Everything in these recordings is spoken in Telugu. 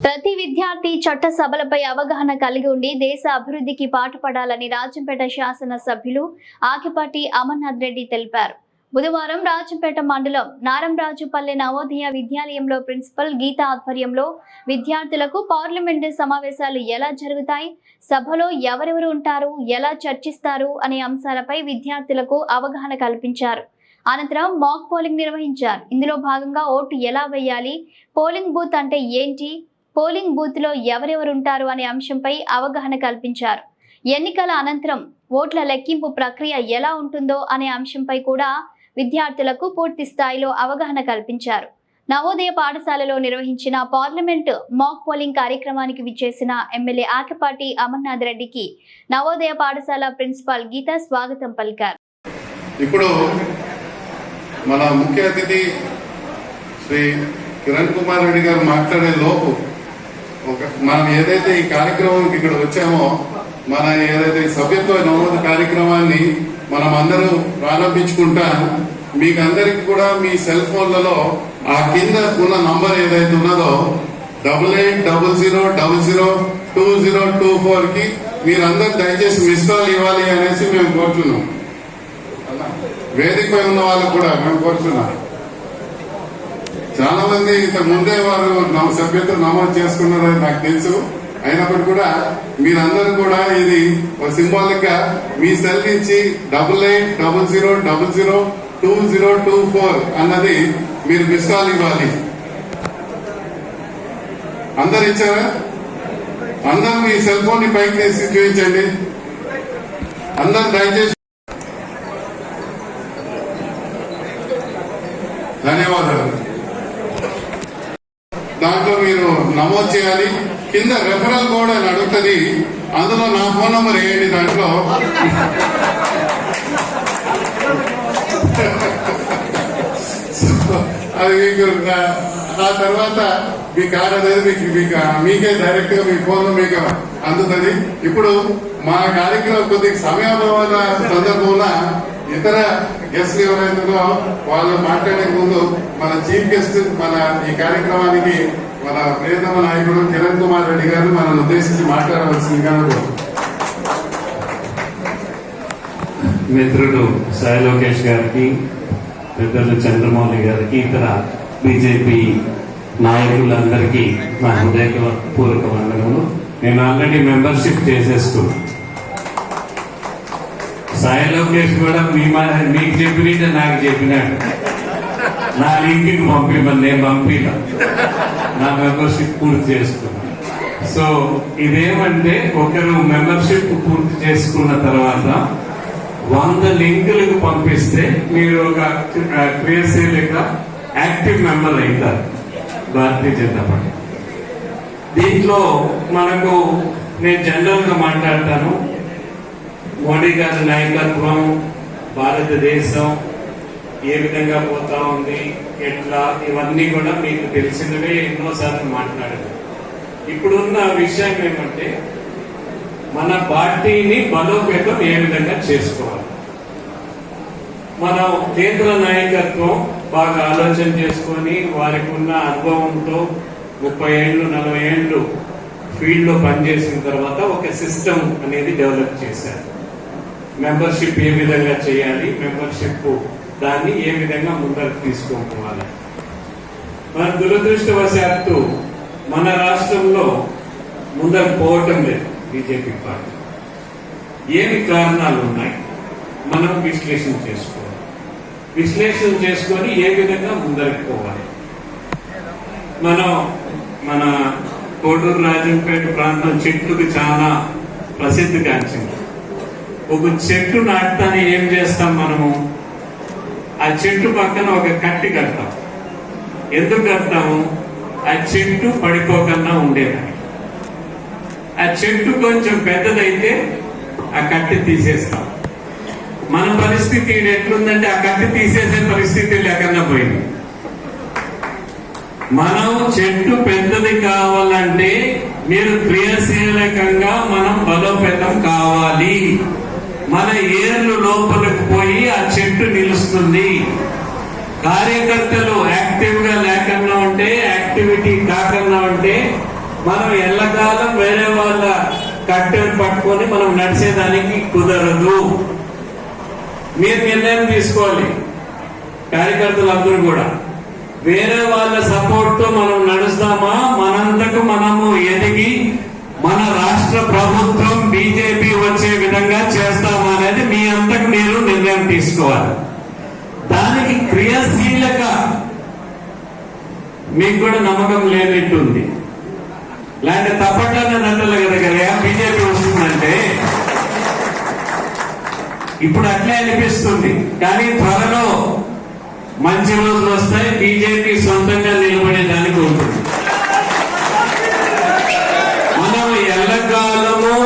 ప్రతి విద్యార్థి చట్ట సభలపై అవగాహన కలిగి ఉండి దేశ అభివృద్ధికి పాటుపడాలని రాజంపేట శాసన సభ్యులు ఆకిపాటి అమర్నాథ్ రెడ్డి తెలిపారు. బుధవారం రాజంపేట మండలం నారంరాజుపల్లె నవోదయ విద్యాలయంలో ప్రిన్సిపల్ గీత ఆధ్వర్యంలో విద్యార్థులకు పార్లమెంటు సమావేశాలు ఎలా జరుగుతాయి సభలో ఎవరెవరు ఉంటారు ఎలా చర్చిస్తారు అనే అంశాలపై విద్యార్థులకు అవగాహన కల్పించారు. అనంతరం మాక్ పోలింగ్ నిర్వహించారు. ఇందులో భాగంగా ఓటు ఎలా వేయాలి పోలింగ్ బూత్ అంటే ఏంటి పోలింగ్ బూత్లో ఎవరెవరుంటారు అనే అంశంపై అవగాహన కల్పించారు. ఎన్నికల అనంతరం ఓట్ల లెక్కింపు ప్రక్రియ ఎలా ఉంటుందో అనే అంశంపై కూడా విద్యార్థులకు పూర్తి స్థాయిలో అవగాహన కల్పించారు. నవోదయ పాఠశాలలో నిర్వహించిన పార్లమెంట్ మాక్ పోలింగ్ కార్యక్రమానికి విచ్చేసిన ఎమ్మెల్యే ఆకపాటి అమర్నాథ్ రెడ్డికి నవోదయ పాఠశాల ప్రిన్సిపాల్ గీత స్వాగతం పలికారు. ఇప్పుడు మన ముఖ్య అతిథి శ్రీ కిరణ్ కుమార్ రెడ్డి గారు మాట్లాడే లోపు ఒక మనం ఏదైతే ఈ కార్యక్రమానికి ఇక్కడ వచ్చామో మన ఏదైతే సభ్యత్వ నమోదు కార్యక్రమాన్ని మనం అందరూ ప్రారంభించుకుంటా మీకు అందరికి కూడా మీ సెల్ ఫోన్లలో ఆ కింద ఉన్న నంబర్ ఏదైతే ఉన్నదో double eight double zero double zero two zero two ఫోర్కి మీరందరూ దయచేసి మిస్ కాల్ ఇవ్వాలి అనేసి మేము కోరుతున్నాం వేదికపై ఉన్న వాళ్ళకు కూడా మేము కోరుతున్నాం చాలా మంది ఇంతకు ముందే వారు సభ్యత్వం నమోదు చేసుకున్నారని నాకు తెలుసు. అయినప్పటికీ కూడా మీరందరూ కూడా ఇది ఒక సింబాలిక్గా మీ సెల్ నుంచి double eight double zero double zero two zero two four అన్నది మీరు మిస్ కాల్ ఇవ్వాలి. అందరు ఇచ్చారా? అందరూ మీ సెల్ ఫోన్ని పైకి తీసి చూపించండి. అందరు దయచేసి ధన్యవాదాలు దాంట్లో మీరు నమోదు చేయాలి. కింద రెఫరల్ కోడ్ అని అడుగుతుంది. అందులో నా ఫోన్ నంబర్ వేయండి దాంట్లో. అది మీకు ఆ- తర్వాత మీ కార్డు అనేది మీకు మీకు మీకే డైరెక్ట్గా మీ ఫోన్ మీకు అందుతుంది. ఇప్పుడు మా కార్యక్రమం కొద్దిగా సమయాభావాల సందర్భంలో ఇతర గెస్ట్లు ఎవరైతుందో వాళ్ళు మాట్లాడే ముందు మన చీఫ్ గెస్ట్ మన ఈ కార్యక్రమానికి మన ప్రియతమ నాయకుడు కిరణ్ కుమార్ రెడ్డి గారు మనల్ని ఉద్దేశించి మాట్లాడవలసిందిగా మిత్రుడు సాయి లోకేష్ గారికి పెద్దలు చంద్రమౌళి గారికి ఇతర బీజేపీ నాయకులందరికీ నా హృదయపూర్వక వందనములు. నేను ఆల్రెడీ మెంబర్షిప్ చేసేసుకున్నా సాయి లోకేష్ కూడా మీ మీకు చెప్పినట్టే నాకు చెప్పినాడు నా లింక్కి పంపిమని నేను పంపిన. నా మెంబర్షిప్ పూర్తి చేసుకున్నా. సో ఇదేమంటే ఒకరు మెంబర్షిప్ పూర్తి చేసుకున్న తర్వాత వంద లింకులకు పంపిస్తే మీరు ఒక ఆ, క్రియాశీలక యాక్టివ్ మెంబర్ అవుతారు భారతీయ జనతా పార్టీ. దీంట్లో మనకు నేను జనరల్గా మాట్లాడతాను. మోడీ గారి నాయకత్వం భారతదేశం ఏ విధంగా పోతా ఉంది ఎట్లా ఇవన్నీ కూడా మీకు తెలిసినవే ఎన్నోసార్లు మాట్లాడారు ఇప్పుడున్న విషయం ఏమంటే మన పార్టీని బలోపేతం ఏ విధంగా చేసుకోవాలి? మన కేంద్ర నాయకత్వం బాగా ఆలోచన చేసుకొని వారికి ఉన్న అనుభవంతో ముప్పై ఏళ్ళు నలభై ఏళ్ళు ఫీల్డ్లో పనిచేసిన తర్వాత ఒక సిస్టమ్ అనేది డెవలప్ చేశారు. మెంబర్షిప్ ఏ విధంగా చేయాలి మెంబర్షిప్ దాన్ని ఏ విధంగా ముందరకు తీసుకోవాలి? మన దురదృష్టవశాత్తు మన రాష్ట్రంలో ముందరకు పోవటం లేదు బీజేపీ పార్టీ. ఏమి కారణాలు ఉన్నాయి మనం విశ్లేషణ చేసుకోవాలి. విశ్లేషణ చేసుకొని ఏ విధంగా ముందరకు పోవాలి? మనం మన కోటూరు రాజంపేట ప్రాంతం చెట్లకు చాలా ప్రసిద్ధిగాంచింది ఒక చెట్టు నాటుతానే ఏం చేస్తాం మనము? ఆ చెట్టు పక్కన ఒక కట్టి కడతాం. ఎందుకు కడతాము? ఆ చెట్టు పడిపోకుండా ఉండేదాన్ని ఆ చెట్టు కొంచెం పెద్దదైతే ఆ కట్టి తీసేస్తాం. మన పరిస్థితి ఎట్లుందంటే ఆ కట్టి తీసేసే పరిస్థితి లేకుండా పోయింది. మనం చెట్టు పెద్దది కావాలంటే మీరు క్రియాశీలకంగా మనం బలోపేతం కావాలి. మన ఏర్లు లోపలికి పోయి ఆ చెట్టు నిలుస్తుంది కార్యకర్తలు యాక్టివ్గా లేకుండా ఉంటే యాక్టివిటీ కాకుండా ఉంటే మనం ఎల్లకాలం వేరే వాళ్ళ కట్టెను పట్టుకొని మనం నడిచేదానికి కుదరదు. మీరు నిర్ణయం తీసుకోవాలి. కార్యకర్తలందరూ కూడా. వేరే వాళ్ళ సపోర్ట్తో మనం నడుస్తామా? మనంతకు మనము ఎదిగి మన రాష్ట్ర ప్రభుత్వం బీజేపీ వచ్చే విధంగా చేస్తామా అనేది మీ అంతకు మీరు నిర్ణయం తీసుకోవాలి. క్రియాశీలక. మీకు కూడా నమ్మకం లేనట్టుంది. లేదంటే తప్పట్లనే దండలు కదా కదా బీజేపీ వస్తుందంటే ఇప్పుడు అట్లే అనిపిస్తుంది. కానీ త్వరలో మంచి రోజులు వస్తాయి బీజేపీ సొంతంగా నిలబడేదానికి ఉంటుంది. మనం ఎల్లకాలము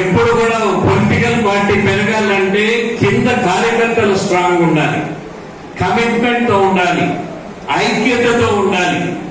ఎప్పుడు కూడా పొలిటికల్ పార్టీ పెరగాలంటే కింద కార్యకర్తలు స్ట్రాంగ్ ఉండాలి. కమిట్మెంట్తో ఉండాలి. ఐక్యతతో ఉండాలి.